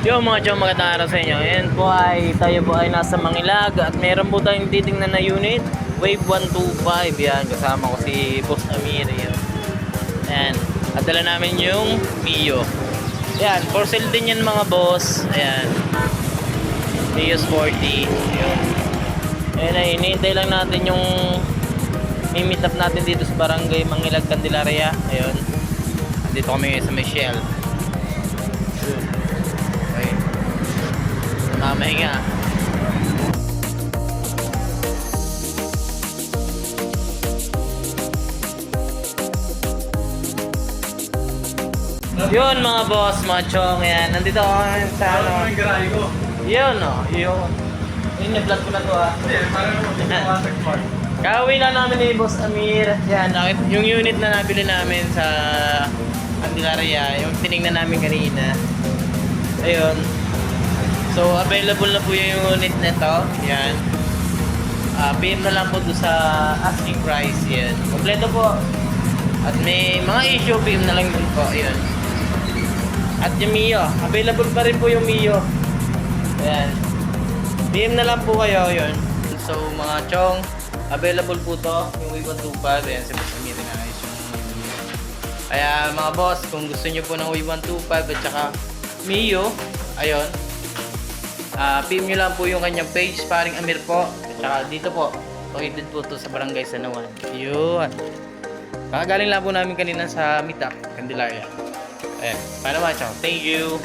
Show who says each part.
Speaker 1: Yo mga chong magandang araw sa inyo. Ayan po ay tayo po ay nasa Mangilag at meron po tayong titingnan na unit. Wave 125 yan. Kasama ko si Boss Amir. Yan. Ayan. At dala namin yung Mio. Ayan. For sale din yan mga boss. Ayan. Mio Sporty. Yun. Ayan ay hinihintay lang natin yung mi-meet up natin dito sa barangay Mangilag, Candelaria. Ayun. Dito kami sa Michelle. Mamahinga. Yun mga boss, mga chong, yan. Nandito ako ngayon sa ano.
Speaker 2: Ano yung garahe ko?
Speaker 1: Yun oh, yun. Yun yung vlog ko na to ah.
Speaker 2: Hindi, parang mark.
Speaker 1: Kauwi na namin ni Boss Amir. Yan, nakit- yung unit na nabili namin sa Candelaria, yung tinignan namin kanina. Ayun. So, available na po yung unit nito. Yan. Ah, PM na lang po doon sa asking price. Yan. Kompleto po. At may mga issue, PM na lang din po. Yan. At yung Mio. Available pa rin po yung Mio. Ayan. PM na lang po kayo, yun. So, mga chong, available po to, yung Wave 125. Ayan, si Boss Amir na Mio. Kaya mga boss, kung gusto nyo po ng Wave 125 at saka Mio, ayun, Ah, PM nyo lang po yung kanyang page, paring Amir po. At saka dito po, located po to sa Barangay Sanawan. Yun. Kakagaling lang po namin kanina sa Meetup, Candelaria. Ayan. Paano ba, Chong? Thank you.